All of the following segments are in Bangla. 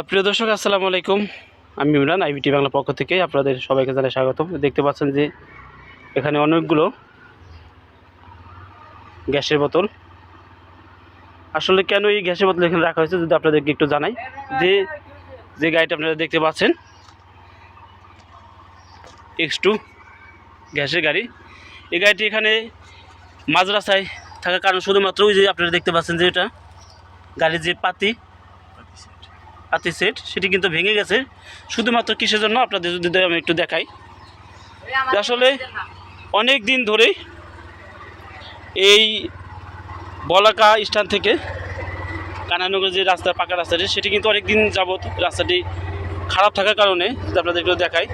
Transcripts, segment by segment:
প্রিয় দর্শক, আসসালামু আলাইকুম। আমি ইমরান আইবিটি বাংলা পক্ষ থেকে আপনাদের সবাইকে জানাই স্বাগতম। দেখতে পাচ্ছেন যে এখানে অনেকগুলো গ্যাসের বোতল। আসলে কেন এই গ্যাসের বোতল এখানে রাখা হয়েছে, যদি আপনাদেরকে একটু জানাই। যে যে গাড়িটা আপনারা দেখতে পাচ্ছেন এক্স টু গ্যাসের গাড়ি। এই গাড়িটি এখানে মাঝ রাস্তায় থাকার কারণ শুধুমাত্র ওই যে আপনারা দেখতে পাচ্ছেন যে এটা গাড়ির যে পাতি পাতি সেট সেটি কিন্তু ভেঙে গেছে। শুধুমাত্র কিসের জন্য? আপনাদের যদি আমি একটু দেখাই। আসলে অনেক দিন ধরেই এই বলাকা স্থান থেকে কানানগর যে রাস্তা পাকা রাস্তাটি সেটি কিন্তু অনেক দিন যাবৎ রাস্তাটি খারাপ থাকার কারণে যদি আপনাদের একটু দেখাই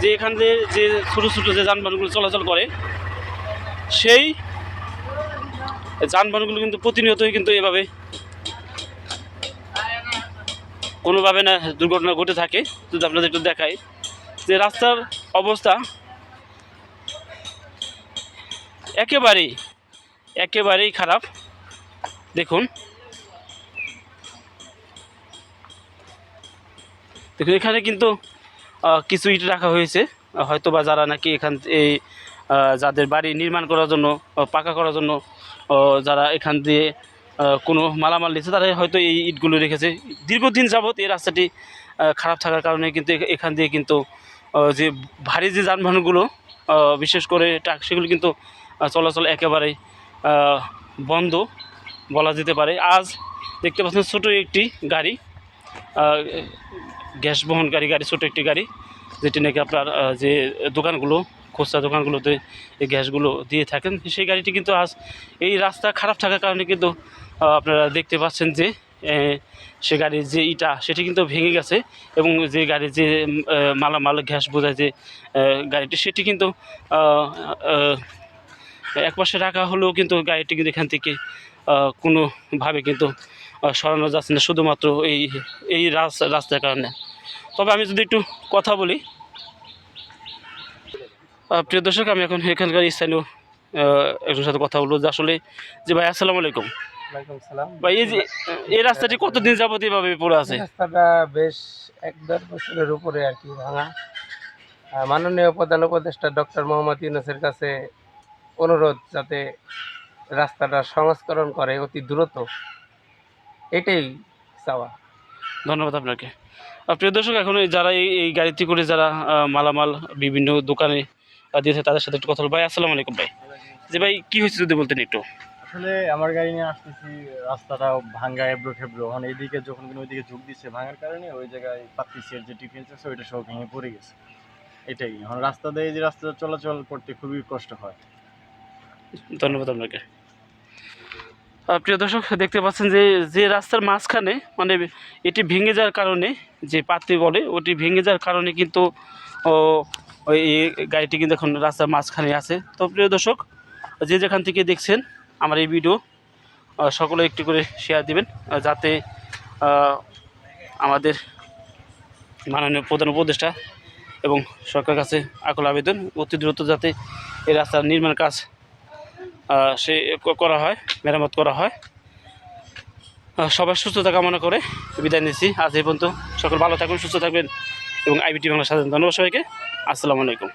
যে এখান দিয়ে যে ছোটো ছোটো যে যানবাহনগুলো চলাচল করে সেই যানবাহনগুলো কিন্তু প্রতিনিয়তই কিন্তু এভাবে কোনোভাবে না দুর্ঘটনা ঘটে থাকে, যদি আপনাদের একটু দেখাই, যে রাস্তার অবস্থা একেবারেই একেবারেই খারাপ। দেখুন। দেখুন, এখানে কিন্তু কিছু ইট রাখা হয়েছে। হয়তো বা যারা নাকি এখান এই যাদের বাড়ি নির্মাণ করার জন্য, পাকা করার জন্য যারা এখান দিয়ে কোনো মালামাল নিচ্ছে তারা হয়তো এই ইটগুলো রেখেছে। দীর্ঘদিন যাবৎ এই রাস্তাটি খারাপ থাকার কারণে কিন্তু এখান দিয়ে কিন্তু যে ভারী যে যানবাহনগুলো বিশেষ করে ট্রাক সেগুলো কিন্তু চলাচল একেবারেই আহ, বন্ধ বলা যেতে পারে। আজ দেখতে পাচ্ছেন ছোটো একটি গাড়ি গ্যাস বহনকারী গাড়ি ছোটো একটি গাড়ি যেটি নাকি আপনার যে দোকানগুলো খুচরা দোকানগুলোতে এই গ্যাসগুলো দিয়ে থাকেন। সেই গাড়িটি কিন্তু আজ এই রাস্তা খারাপ থাকার কারণে কিন্তু আপনারা দেখতে পাচ্ছেন যে সে গাড়ির যে ইটা, সেটি কিন্তু ভেঙে গেছে এবং যে গাড়ির যে মালামাল, গ্যাস বোঝায় যে গাড়িটি, সেটি কিন্তু একপাশে রাখা হলেও কিন্তু গাড়িটি কিন্তু এখান থেকে কোনোভাবে কিন্তু সরানো যাচ্ছে না, শুধুমাত্র এই এই রাস্তা রাস্তার কারণে। তবে আমি যদি একটু কথা বলি প্রিয় দর্শক, আমি এখন এখানকার স্থানীয় একজনের সাথে কথা বলব যে আসলে, যে ভাই, আসসালামু আলাইকুম। ভাই এই যে এই রাস্তাটি কতদিন যাবত এভাবে পড়ে আছে? রাস্তাটা বেশ এক দেড় বছরের উপরে আর কি ভাঙা। মাননীয় প্রধান উপদেষ্টা ডক্টর মোহাম্মদ ইউনুসের কাছে অনুরোধ যাতে রাস্তাটা সংস্করণ করে অতি দ্রুত। এটাই চাওয়া। ধন্যবাদ আপনাকে। প্রিয় দর্শক এখন যারা এই গাড়িতে করে যারা মালামাল বিভিন্ন দোকানে দিয়েছে তাদের সাথে একটু কথা বলব। ভাই আসসালামু আলাইকুম ভাই। যে ভাই কী হয়েছে যদি বলতেন একটু? আসলে আমার গাড়ি নিয়ে আসতেছি, রাস্তাটা ভাঙ্গা এবড়ো খেবড়ো মানে এইদিকে যখন কিনা ওইদিকে ঝুঁক দিচ্ছে ভাঙার কারণে ওই জায়গায় পাত্রিসের যে টিফিন আছে ওইটা সব ভেঙে পড়ে গেছে। এটাই। এখন রাস্তা দিয়ে যে রাস্তা চলাচল করতে খুবই কষ্ট হয়। ধন্যবাদ আপনাকে। প্রিয় দর্শক, দেখতে পাচ্ছেন যে যে রাস্তার মাঝখানে মানে এটি ভেঙে যাওয়ার কারণে, যে পাত্রি বলে, ওটি ভেঙে যাওয়ার কারণে কিন্তু ওই গাড়িটি কিন্তু এখন রাস্তার মাঝখানে আছে। তো প্রিয় দর্শক, যে যেখান থেকে দেখছেন আমার এই ভিডিও সকলে একটু করে শেয়ার দিবেন যাতে আমাদের মাননীয় প্রধান উপদেষ্টা এবং সরকারের কাছে আকুল আবেদন, অতি দ্রুত যাতে এই রাস্তার নির্মাণ কাজ সে করা হয়, মেরামত করা হয়। সবার সুস্থতা কামনা করে বিদায় নিচ্ছি। আজ এই পর্যন্ত সকল ভালো থাকবেন সুস্থ থাকবেন এবং আইবিটি বাংলার সাথে ধন্যবাদ সবাইকে। আসসালামু আলাইকুম।